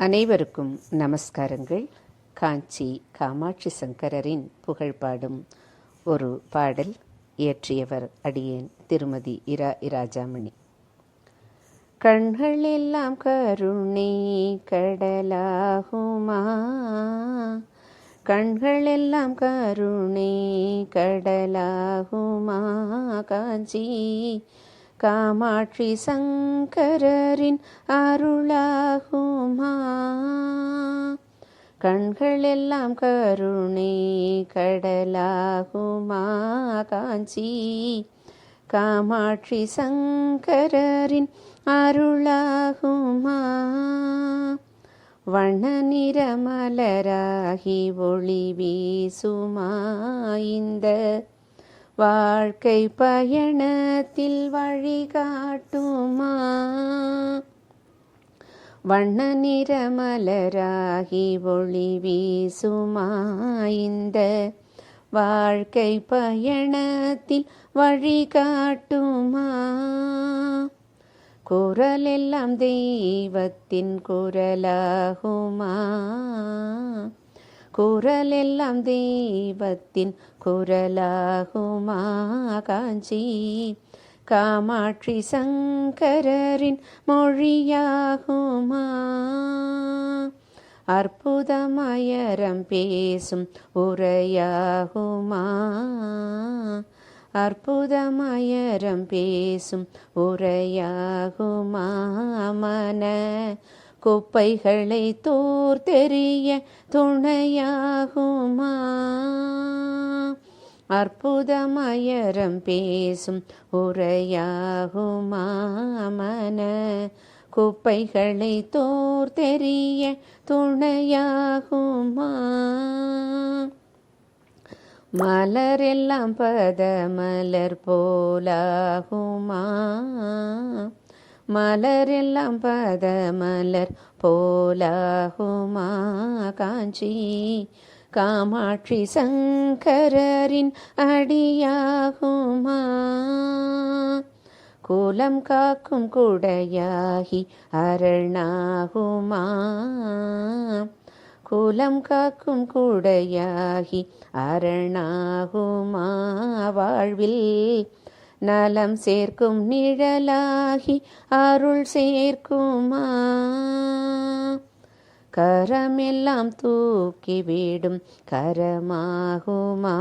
அனைவருக்கும் நமஸ்காரங்கள். காஞ்சி காமாட்சி சங்கரரின் புகழ்பாடும் ஒரு பாடல் இயற்றியவர் அடியேன் திருமதி இரா இராஜாமணி. கண்கள் எல்லாம் கருணை கடலாகுமா? கண்கள் எல்லாம் கருணை கடலாகுமா? காஞ்சி காமாட்சி சங்கரரின் அருளாகுமா. கண்கள் எல்லாம் கருணை கடலாகுமா காஞ்சி. காமாட்சி சங்கரரின் அருளாகுமா. வண்ண நிறமலராகி ஒளி வீசுமா இந்த வாழ்க்கை பயணத்தில் வழிகாட்டுமா? வண்ண நிறமலராகி ஒளி வீசுமா இந்த வாழ்க்கை பயணத்தில் வழிகாட்டுமா? குரல் எல்லாம் தெய்வத்தின் குரலாகுமா? குரலெல்லாம் தெய்வத்தின் குரலாகுமா காஞ்சி? காமாட்சி சங்கரரின் மொழியாகுமா? அற்புதமயரம் பேசும் உரையாகுமா? அற்புதமயரம் பேசும் உரையாகுமா? மன குப்பைகளை தூர்த்தெறிய துணையாகுமா? அற்புதமயரம் பேசும் உரையாகுமா மன? குப்பைகளை தோர்த்தெறிய துணையாகுமா? மலரெல்லாம் பத மலர் போலாகுமா? மலரெல்லாம் பத மலர் போலாகுமா காஞ்சி? காமாட்சி சங்கரரின் அடியாகுமா? கூலம் காக்கும் குடையாகி அரணாகுமா? கூலம் காக்கும் குடையாகி அரணாகுமா? வாழ்வில் நலம் சேர்க்கும் நிழலாகி அருள் சேர்க்குமா? கரமெல்லாம் தூக்கிவிடும் கரமாகுமா?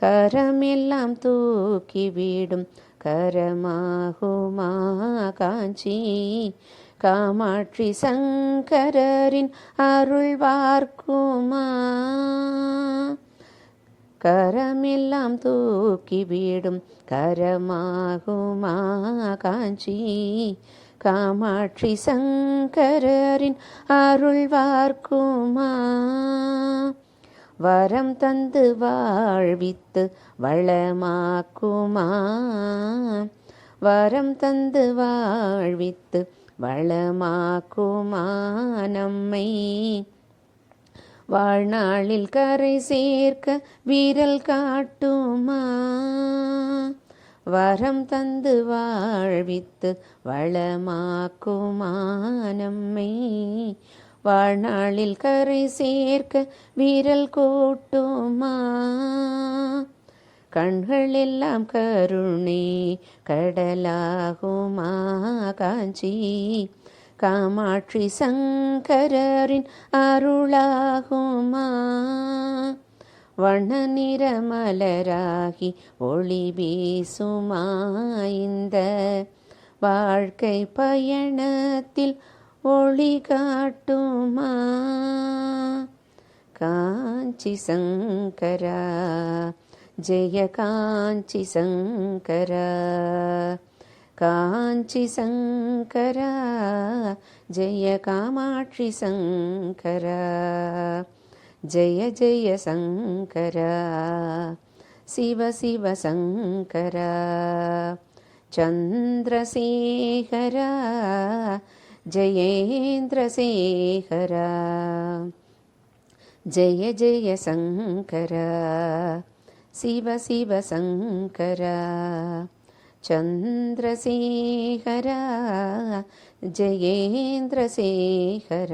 கரமெல்லாம் தூக்கிவிடும் கரமாகுமா? காஞ்சி காமாட்சி சங்கரரின் அருள் பார்க்குமா? கரமெல்லாம் தூக்கிவிடும் கரமாகுமா காஞ்சி? காமாட்சி சங்கரரின் அருள் பார்க்குமா வரம் தந்து வாழ்வித்து வளமாக்குமா? வரம் தந்து வாழ்வித்து வளமாக்குமா நம்மை? வாழ்நாளில் கரை சேர்க்க வீரல் காட்டுமா? வரம் தந்து வாழ்வித்து வளமாக்குமா நம்மை? வாழ்நாளில் கரை சேர்க்க வீரல் கூட்டுமா? கண்கள் எல்லாம் கருணை கடலாகுமா காஞ்சி? காமாட்சி சங்கரரின் அருளாகுமா. வண்ண நிறமலராகி ஒளி வீசுமா இந்த வாழ்க்கை பயணத்தில் ஒளி காட்டுமா. காஞ்சி சங்கரா ஜெய காஞ்சி சங்கரா காஞ்சி சங்கரா ஜெய காமாட்சி சங்கரா ஜெய ஜெய சங்கரா சிவ சிவ சங்கரா சந்திரசேகரா ஜெயேந்திரசேகரா ஜெய ஜெய சங்கரா சிவ சிவ சங்கரா ചന്ദ്രശേഖര ജയേന്ദ്രശേഖര.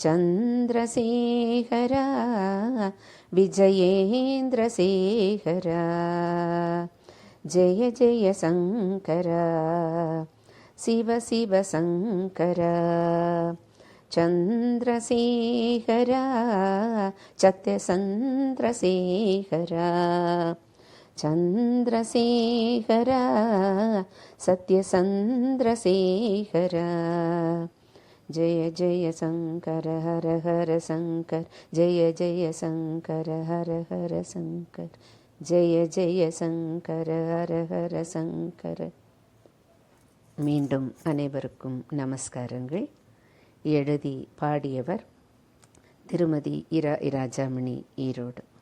ചന്ദ്രശേഖര വിജയേന്ദ്രശേഖര. ജയ ജയ ശങ്കര ശിവ ശിവ ശങ്കര. ചന്ദ്രശേഖര ചത്യചന്ദ്രശേഖര ಚಂದ್ರಶೇಖರ ಸತ್ಯಸಂದ್ರಶೇಖರ ಜಯ ಜಯ ಶಂಕರ ಹರ ಹರ ಶಂಕರ ಜಯ ಜಯ ಶಂಕರ ಹರ ಹರ ಶಂಕರ ಜಯ ಜಯ ಶಂಕರ ಹರ ஹர சங்கர மீண்டும் அனைவருக்கும் நமஸ்காரங்கள் எழுதி பாடியவர் திருமதி இரா இராஜாமணி ஈரோடு